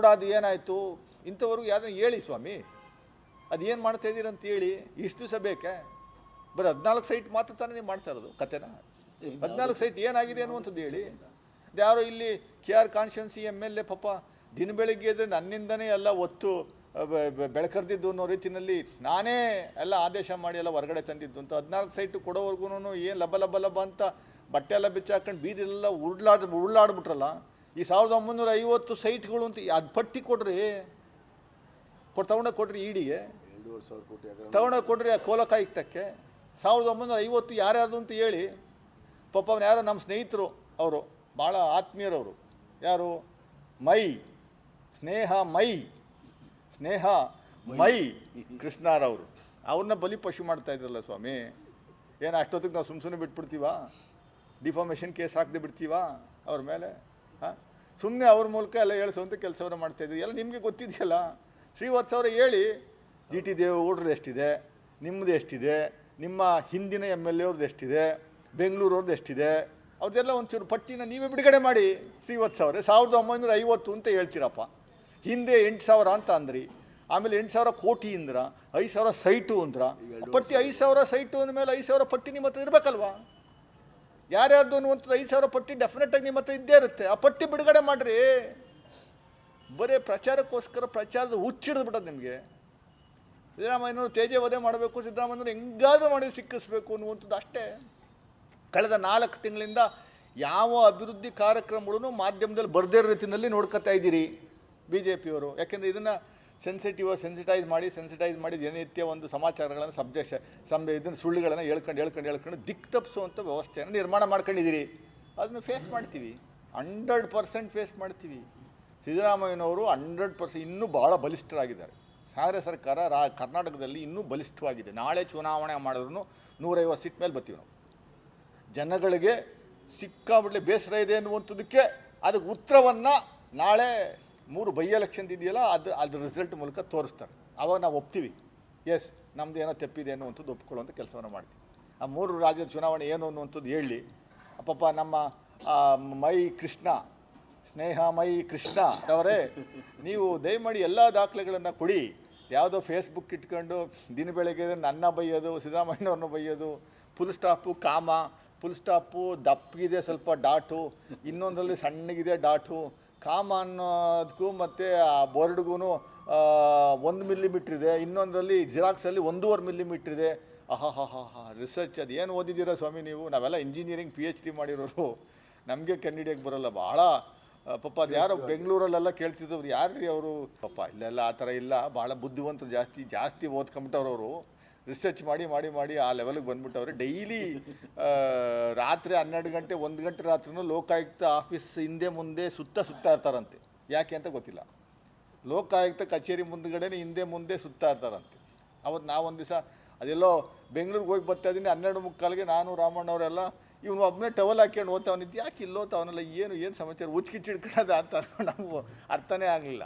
ಕೂಡ ಅದು ಏನಾಯಿತು? ಇಂಥವ್ರಿಗೆ ಯಾರನ್ನ ಹೇಳಿ ಸ್ವಾಮಿ. ಅದೇನು ಮಾಡ್ತಾ ಇದ್ದೀರಿ ಅಂತ ಹೇಳಿ. ಇಷ್ಟು ದಿವಸ ಬೇಕೆ? ಬರೀ ಹದಿನಾಲ್ಕು ಸೈಟ್ ಮಾತ್ರ ತಾನೇ ನೀವು ಮಾಡ್ತಾ ಇರೋದು ಕತೆನ? ಹದಿನಾಲ್ಕು ಸೈಟ್ ಏನಾಗಿದೆ ಅನ್ನುವಂಥದ್ದು ಹೇಳಿ. ಯಾರೋ ಇಲ್ಲಿ K R constituency M L A ಪಾಪ ದಿನ ಬೆಳಿಗ್ಗೆ ಇದ್ರೆ ನನ್ನಿಂದನೇ ಎಲ್ಲ ಒತ್ತು ಬೆಳಕರ್ದಿದ್ದು ಅನ್ನೋ ರೀತಿಯಲ್ಲಿ ನಾನೇ ಎಲ್ಲ ಆದೇಶ ಮಾಡಿ ಎಲ್ಲ ಹೊರಗಡೆ ತಂದಿದ್ದು. ಅಂತ ಹದಿನಾಲ್ಕು ಸೈಟು ಕೊಡೋವರೆಗೂ ಏನು ಲಬ್ಬ ಲಬ್ಬ ಲಬ್ಬ ಅಂತ ಬಟ್ಟೆ ಎಲ್ಲ ಬಿಚ್ಚಾಕೊಂಡು ಬೀದಿಲೆಲ್ಲ ಉರುಳಾಡ್ ಉರುಳಾಡ್ಬಿಟ್ರಲ್ಲ ಈ ಸಾವಿರದ ಒಂಬೈನೂರ ಐವತ್ತು ಸೈಟ್ಗಳು ಅಂತ ಅದು ಪಟ್ಟಿ ಕೊಡ್ರಿ. ಕೊಟ್ಟು ತಗೊಂಡೋಗಿ ಕೊಡ್ರಿ ಇಡಿಗೆ ತಗೊಂಡೋಗಿ ಕೊಡ್ರಿ ಆ ಕೋಲಕಾಯುಕ್ತಕ್ಕೆ ಸಾವಿರದ ಒಂಬೈನೂರ ಐವತ್ತು ಯಾರ್ಯಾರ್ದು ಅಂತ ಹೇಳಿ ಪಾಪ ಅವ್ನು ಯಾರೋ ನಮ್ಮ ಸ್ನೇಹಿತರು ಅವರು ಭಾಳ ಆತ್ಮೀಯರವರು. ಯಾರು? ಮೈ. ಸ್ನೇಹ ಮೈ. ಸ್ನೇಹ ಮೈ. ಕೃಷ್ಣಾರವರು ಅವ್ರನ್ನ ಬಲಿ ಪಶು ಮಾಡ್ತಾ ಇದ್ರಲ್ಲ ಸ್ವಾಮಿ. ಏನು ಅಷ್ಟೊತ್ತಿಗೆ ನಾವು ಸುಮ್ಮ ಸುಮ್ಮನೆ ಬಿಟ್ಬಿಡ್ತೀವ? ಡಿಫಾಮೇಷನ್ ಕೇಸ್ ಹಾಕದೆ ಬಿಡ್ತೀವ? ಅವ್ರ ಮೇಲೆ? ಹಾಂ? ಸುಮ್ಮನೆ ಅವ್ರ ಮೂಲಕ ಎಲ್ಲ ಹೇಳಿಸುವಂಥ ಕೆಲಸವನ್ನು ಮಾಡ್ತಾಯಿದ್ವಿ ಎಲ್ಲ ನಿಮಗೆ ಗೊತ್ತಿದೆಯಲ್ಲ? ಶ್ರೀವತ್ಸ ಅವರೇ ಹೇಳಿ ಜಿ ಟಿ ದೇವೇಗೌಡ್ರದ್ದು ಎಷ್ಟಿದೆ? ನಿಮ್ಮದು ಎಷ್ಟಿದೆ? ನಿಮ್ಮ ಹಿಂದಿನ ಎಂ ಎಲ್ ಎವ್ರದ್ದು ಎಷ್ಟಿದೆ? ಬೆಂಗಳೂರವ್ರದ್ದು ಎಷ್ಟಿದೆ? ಅವ್ರದ್ದೆಲ್ಲ ಒಂಚೂರು ಪಟ್ಟಿನ ನೀವೇ ಬಿಡುಗಡೆ ಮಾಡಿ ಶ್ರೀವತ್ಸ ಅವರೇ. ಸಾವಿರದ ಒಂಬೈನೂರ ಐವತ್ತು ಅಂತ ಹೇಳ್ತೀರಪ್ಪ. ಹಿಂದೆ ಎಂಟು ಸಾವಿರ ಅಂತ ಅಂದ್ರಿ. ಆಮೇಲೆ ಎಂಟು ಸಾವಿರ ಕೋಟಿ ಅಂದ್ರ ಐದು ಸಾವಿರ ಸೈಟು ಅಂದ್ರ. ಪಟ್ಟಿ ಐದು ಸಾವಿರ ಸೈಟು ಅಂದಮೇಲೆ ಐದು ಸಾವಿರ ಪಟ್ಟಿ ನಿಮ್ಮ ಹತ್ರ ಇರಬೇಕಲ್ವಾ? ಯಾರ್ಯಾರ್ದು ಅನ್ನುವಂಥದ್ದು ಐದು ಸಾವಿರ ಪಟ್ಟಿ ಡೆಫಿನೆಟಾಗಿ ನಿಮ್ಮ ಹತ್ರ ಇದ್ದೇ ಇರುತ್ತೆ. ಆ ಪಟ್ಟಿ ಬಿಡುಗಡೆ ಮಾಡಿರಿ. ಬರೀ ಪ್ರಚಾರಕ್ಕೋಸ್ಕರ ಪ್ರಚಾರದ ಹುಚ್ಚಿಡ್ದು ಬಿಡೋದು ನಿಮಗೆ. ಸಿದ್ದರಾಮಯ್ಯನವರು ತೇಜೆ ವಧೆ ಮಾಡಬೇಕು, ಸಿದ್ದರಾಮಯ್ಯನವರು ಹೆಂಗಾದರೂ ಮಾಡಿ ಸಿಕ್ಕಿಸ್ಬೇಕು ಅನ್ನುವಂಥದ್ದು ಅಷ್ಟೇ. ಕಳೆದ ನಾಲ್ಕು ತಿಂಗಳಿಂದ ಯಾವ ಅಭಿವೃದ್ಧಿ ಕಾರ್ಯಕ್ರಮಗಳನ್ನು ಮಾಧ್ಯಮದಲ್ಲಿ ಬರದೇ ರೀತಿಯಲ್ಲಿ ನೋಡ್ಕೋತಾ ಇದ್ದೀರಿ ಬಿ ಜೆ ಪಿಯವರು ಯಾಕೆಂದರೆ ಇದನ್ನು ಸೆನ್ಸಿಟಿವ್ ಸೆನ್ಸಿಟೈಸ್ ಮಾಡಿ ಸೆನ್ಸಿಟೈಸ್ ಮಾಡಿ ದಿನನಿತ್ಯ ಒಂದು ಸಮಾಚಾರಗಳನ್ನು ಸಬ್ಜೆಕ್ಟ್ ಸಂಬೆ ಇದನ್ನು ಸುಳ್ಳುಗಳನ್ನು ಹೇಳ್ಕೊಂಡು ಹೇಳ್ಕೊಂಡು ಹೇಳ್ಕೊಂಡು ದಿಕ್ ತಪ್ಪಿಸುವಂಥ ವ್ಯವಸ್ಥೆಯನ್ನು ನಿರ್ಮಾಣ ಮಾಡ್ಕೊಂಡಿದ್ದೀರಿ. ಅದನ್ನು ಫೇಸ್ ಮಾಡ್ತೀವಿ. ಹಂಡ್ರೆಡ್ ಪರ್ಸೆಂಟ್ ಫೇಸ್ ಮಾಡ್ತೀವಿ. ಸಿದ್ದರಾಮಯ್ಯನವರು ಹಂಡ್ರೆಡ್ ಪರ್ಸೆಂಟ್ ಇನ್ನೂ ಭಾಳ ಬಲಿಷ್ಠರಾಗಿದ್ದಾರೆ. ಕಾಂಗ್ರೆಸ್ ಸರ್ಕಾರ ರಾ, ಕರ್ನಾಟಕದಲ್ಲಿ ಇನ್ನೂ ಬಲಿಷ್ಠವಾಗಿದೆ. ನಾಳೆ ಚುನಾವಣೆ ಮಾಡಿದ್ರು ನೂರೈವತ್ತು ಸೀಟ್ ಮೇಲೆ ಬರ್ತೀವಿ ನಾವು. ಜನಗಳಿಗೆ ಸಿಕ್ಕಾಬಿಡ್ಲಿ ಬೇಸರ ಇದೆ ಅನ್ನುವಂಥದ್ದಕ್ಕೆ ಅದಕ್ಕೆ ಉತ್ತರವನ್ನು ನಾಳೆ ಮೂರು ಬೈ ಎಲೆಕ್ಷನ್ ಇದೆಯಲ್ಲ ಅದು ಅದ್ರ ರಿಸಲ್ಟ್ ಮೂಲಕ ತೋರಿಸ್ತಾರೆ. ಅವಾಗ ನಾವು ಒಪ್ತೀವಿ. ಎಸ್ ನಮ್ದು ಏನೋ ತಪ್ಪಿದೆ ಅನ್ನುವಂಥದ್ದು ಒಪ್ಕೊಳ್ಳುವಂಥ ಕೆಲಸವನ್ನು ಮಾಡ್ತೀವಿ. ಆ ಮೂರು ರಾಜ್ಯದ ಚುನಾವಣೆ ಏನು ಅನ್ನುವಂಥದ್ದು ಹೇಳಿ ಪಾಪ ನಮ್ಮ ಮೈ ಕೃಷ್ಣ, ಸ್ನೇಹ ಮೈ ಕೃಷ್ಣ ಅವರೇ ನೀವು ದಯಮಾಡಿ ಎಲ್ಲ ದಾಖಲೆಗಳನ್ನು ಕೊಡಿ. ಯಾವುದೋ ಫೇಸ್ಬುಕ್ ಇಟ್ಕೊಂಡು, ದಿನ ಬೆಳಗ್ಗೆ ನನ್ನ ಬೈಯೋದು, ಸಿದ್ದರಾಮಯ್ಯನವ್ರನ್ನ ಬೈಯೋದು full stop comma full stop ದಪ್ಪಗಿದೆ ಸ್ವಲ್ಪ ಡಾಟು, ಇನ್ನೊಂದರಲ್ಲಿ ಸಣ್ಣಗಿದೆ ಡಾಟು ಕಾಮ ಅನ್ನೋದಕ್ಕೂ ಮತ್ತು ಆ ಬೋರ್ಡ್ಗೂ ಒಂದು ಮಿಲಿಮೀಟ್ರ್ ಇದೆ. ಇನ್ನೊಂದರಲ್ಲಿ ಜಿರಾಕ್ಸಲ್ಲಿ ಒಂದೂವರೆ ಮಿಲಿಮೀಟ್ರ್ ಇದೆ. ಆಹಾ ಹಾ ಹಾ ಹಾ ರಿಸರ್ಚ್ ಅದು ಏನು ಓದಿದ್ದೀರಾ ಸ್ವಾಮಿ ನೀವು? ನಾವೆಲ್ಲ ಇಂಜಿನಿಯರಿಂಗ್ ಪಿ ಎಚ್ ಡಿ ಮಾಡಿರೋರು. ನಮಗೆ ಕಂಡಿಡಿಯಕ್ಕೆ ಬರೋಲ್ಲ. ಭಾಳ ಪಾಪ ಅದು ಯಾರೋ ಬೆಂಗಳೂರಲ್ಲೆಲ್ಲ ಕೇಳ್ತಿದ್ದವ್ರು. ಯಾರು ರೀ ಅವರು? ಪಾಪ ಇಲ್ಲೆಲ್ಲ ಆ ಥರ ಇಲ್ಲ. ಭಾಳ ಬುದ್ಧಿವಂತರು ಜಾಸ್ತಿ ಜಾಸ್ತಿ ಓದ್ಕೊಂಬಿಟ್ಟವ್ರು ಅವರು ರಿಸರ್ಚ್ ಮಾಡಿ ಮಾಡಿ ಮಾಡಿ ಆ ಲೆವೆಲ್ಗೆ ಬಂದ್ಬಿಟ್ಟವ್ರೆ ಡೈಲಿ ರಾತ್ರಿ ಹನ್ನೆರಡು ಗಂಟೆ, ಒಂದು ಗಂಟೆ ರಾತ್ರಿನೂ ಲೋಕಾಯುಕ್ತ ಆಫೀಸ್ ಹಿಂದೆ ಮುಂದೆ ಸುತ್ತ ಸುತ್ತಾ ಇರ್ತಾರಂತೆ. ಯಾಕೆ ಅಂತ ಗೊತ್ತಿಲ್ಲ. ಲೋಕಾಯುಕ್ತ ಕಚೇರಿ ಮುಂದ್ಗಡೆ ಹಿಂದೆ ಮುಂದೆ ಸುತ್ತಾ ಇರ್ತಾರಂತೆ. ಅವತ್ತು ನಾವೊಂದು ದಿವಸ ಅದೆಲ್ಲೋ ಬೆಂಗಳೂರಿಗೆ ಹೋಗಿ ಬರ್ತಾ ಇದ್ದೀನಿ, ಹನ್ನೆರಡು ಮುಕ್ಕಾಲಿಗೆ ನಾನು ರಾಮಣ್ಣವರೆಲ್ಲ ಇವನು ಒಬ್ಬನೇ ಟವಲ್ ಹಾಕ್ಕೊಂಡು ಓದ್ತಾವನಿದ್ದು ಯಾಕೆ ಇಲ್ಲೋತಾವನಲ್ಲ ಏನು ಏನು ಸಮಾಚಾರ ಉಚ್ಕಿಚ್ಚಿಡ್ಕೊಳ್ಳೋದ ಅಂತ ನಮಗೂ ಅರ್ಥನೇ ಆಗಲಿಲ್ಲ.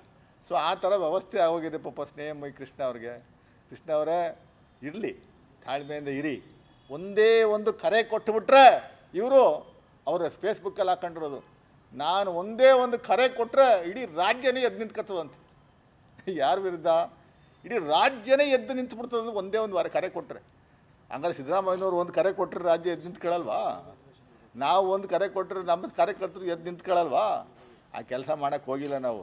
ಸೊ ಆ ಥರ ವ್ಯವಸ್ಥೆ ಆಗೋಗಿದೆ ಪಾಪ ಸ್ನೇಹಮಯಿ ಕೃಷ್ಣ ಅವ್ರಿಗೆ. ಕೃಷ್ಣ ಅವರೇ ಇರಲಿ, ತಾಳ್ಮೆಯಿಂದ ಇರಿ. ಒಂದೇ ಒಂದು ಕರೆ ಕೊಟ್ಟುಬಿಟ್ರೆ ಇವರು ಅವರು ಫೇಸ್ಬುಕ್ಕಲ್ಲಿ ಹಾಕೊಂಡಿರೋದು. ನಾನು ಒಂದೇ ಒಂದು ಕರೆ ಕೊಟ್ಟರೆ ಇಡೀ ರಾಜ್ಯನೇ ಎದ್ದು ನಿಂತ್ಕೊತದಂತೆ ಯಾರ ವಿರುದ್ಧ? ಇಡೀ ರಾಜ್ಯನೇ ಎದ್ದು ನಿಂತು ಬಿಡ್ತದ ಒಂದೇ ಒಂದು ವಾರ ಕರೆ ಕೊಟ್ಟರೆ ಹಂಗಾರೆ ಸಿದ್ದರಾಮಯ್ಯನವ್ರು ಒಂದು ಕರೆ ಕೊಟ್ಟರೆ ರಾಜ್ಯ ಎದ್ದು ನಿಂತ್ಕೊಳ್ಳಲ್ವಾ? ನಾವು ಒಂದು ಕರೆ ಕೊಟ್ಟರೆ ನಮ್ಮ ಕಾರ್ಯಕರ್ತರು ಎದ್ದು ನಿಂತ್ಕೊಳ್ಳಲ್ವಾ? ಆ ಕೆಲಸ ಮಾಡೋಕ್ಕೆ ಹೋಗಿಲ್ಲ ನಾವು.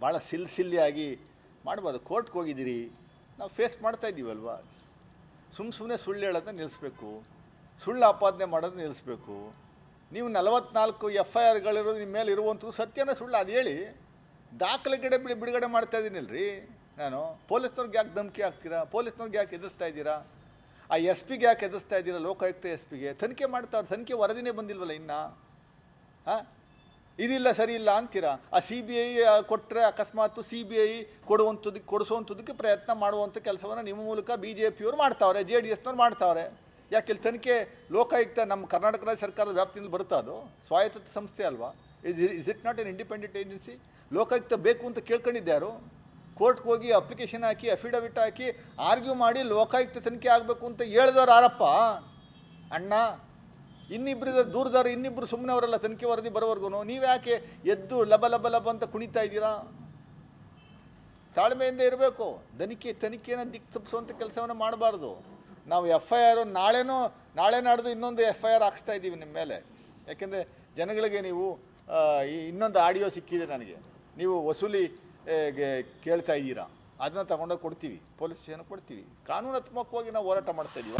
ಭಾಳ ಸಿಲ್ಸಿಲ್ಲಿಯಾಗಿ ಮಾಡ್ಬೋದು. ಕೋರ್ಟ್ಗೆ ಹೋಗಿದ್ದೀರಿ. ನಾವು ಫೇಸ್ ಮಾಡ್ತಾ ಇದ್ದೀವಲ್ವಾ? ಸುಮ್ಮ ಸುಮ್ಮನೆ ಸುಳ್ಳು ಹೇಳೋದನ್ನ ನಿಲ್ಲಿಸ್ಬೇಕು ಸುಳ್ಳು ಆಪಾದನೆ ಮಾಡೋದನ್ನ ನಿಲ್ಲಿಸ್ಬೇಕು ನೀವು ನಲವತ್ನಾಲ್ಕು ಎಫ್ ಐ ಆರ್ಗಳಿರೋದು ನಿಮ್ಮ ಮೇಲೆ ಇರುವಂಥದ್ದು ಸತ್ಯನೇ ಸುಳ್ಳು. ಅದು ಹೇಳಿ ದಾಖಲೆಗಡೆ ಬಿಡಿ, ಬಿಡುಗಡೆ ಮಾಡ್ತಾ ಇದ್ದೀನಿಲ್ರಿ ನಾನು. ಪೊಲೀಸ್ನವ್ರಿಗೆ ಯಾಕೆ ಧಮಕಿ ಹಾಕ್ತೀರಾ? ಪೊಲೀಸ್ನವ್ರಿಗೆ ಯಾಕೆ ಎದುರಿಸ್ತಾ ಇದ್ದೀರಾ? ಆ ಎಸ್ ಪಿಗೆ ಯಾಕೆ ಎದುರಿಸ್ತಾ ಇದ್ದೀರಾ? ಲೋಕಾಯುಕ್ತ ಎಸ್ ಪಿಗೆ ತನಿಖೆ ಮಾಡ್ತಾವ್ರೆ ತನಿಖೆ ವರದಿನೇ ಬಂದಿಲ್ವಲ್ಲ ಇನ್ನು? ಹಾಂ ಇದಿಲ್ಲ ಸರಿ ಇಲ್ಲ ಅಂತೀರಾ? ಆ ಸಿ ಬಿ ಐ ಕೊಟ್ಟರೆ ಅಕಸ್ಮಾತ್ ಸಿ ಬಿ ಐ ಕೊಡುವಂಥದ್ದಕ್ಕೆ ಕೊಡಿಸುವಂಥದ್ದಕ್ಕೆ ಪ್ರಯತ್ನ ಮಾಡುವಂಥ ಕೆಲಸವನ್ನು ನಿಮ್ಮ ಮೂಲಕ ಬಿ ಜೆ ಪಿಯವರು ಮಾಡ್ತಾವ್ರೆ ಜೆ ಡಿ ಎಸ್ನವ್ರು ಮಾಡ್ತಾವ್ರೆ. ಯಾಕೆ ತನಿಖೆ ಲೋಕಾಯುಕ್ತ ನಮ್ಮ ಕರ್ನಾಟಕ ರಾಜ್ಯ ಸರ್ಕಾರದ ವ್ಯಾಪ್ತಿಯಲ್ಲಿ ಬರುತ್ತಾ ಅದು? ಸ್ವಾಯತ್ತ ಸಂಸ್ಥೆ ಅಲ್ವಾ? Is is it not an independent agency Lokayukta ಬೇಕು ಅಂತ ಕೇಳ್ಕೊಂಡಿದ್ದ್ಯಾರು ಕೋರ್ಟ್ಗೆ ಹೋಗಿ ಅಪ್ಲಿಕೇಶನ್ ಹಾಕಿ, ಅಫಿಡವಿಟ್ ಹಾಕಿ, ಆರ್ಗ್ಯೂ ಮಾಡಿ ಲೋಕಾಯುಕ್ತ ತನಿಖೆ ಆಗಬೇಕು ಅಂತ ಹೇಳಿದವ್ರು ಯಾರಪ್ಪ? ಅಣ್ಣ ಇನ್ನಿಬ್ಬರು ದೂರದಾರ ಇನ್ನಿಬ್ಬರು ಸುಮ್ಮನೆ ಅವರೆಲ್ಲ ತನಿಖೆ ವರದಿ ಬರೋವರೆಗೂ ನೀವು ಯಾಕೆ ಎದ್ದು ಲಬ ಲಬ ಲಬ ಅಂತ ಕುಣಿತಾ ಇದ್ದೀರಾ? ತಾಳ್ಮೆಯಿಂದ ಇರಬೇಕು. ತನಿಖೆ ತನಿಖೆಯನ್ನು ದಿಕ್ ತಪ್ಪಿಸುವಂಥ ಕೆಲಸವನ್ನು ಮಾಡಬಾರ್ದು. ನಾವು ಎಫ್ ಐ ಆರ್ ನಾಳೆನೂ, ನಾಳೆ ನಾಡ್ದು ಇನ್ನೊಂದು ಎಫ್ ಐ ಆರ್ ಹಾಕ್ಸ್ತಾ ಇದ್ದೀವಿ ನಿಮ್ಮ ಮೇಲೆ. ಯಾಕೆಂದರೆ ಜನಗಳಿಗೆ ನೀವು ಈ ಇನ್ನೊಂದು ಆಡಿಯೋ ಸಿಕ್ಕಿದೆ ನನಗೆ. ನೀವು ವಸೂಲಿ ಕೇಳ್ತಾ ಇದ್ದೀರಾ. ಅದನ್ನ ತಗೊಂಡೋಗಿ ಕೊಡ್ತೀವಿ. ಪೊಲೀಸ್ ಸ್ಟೇಷನ್ ಕೊಡ್ತೀವಿ. ಕಾನೂನಾತ್ಮಕವಾಗಿ ನಾವು ಹೋರಾಟ ಮಾಡ್ತಾ ಇದ್ದೀವಿ.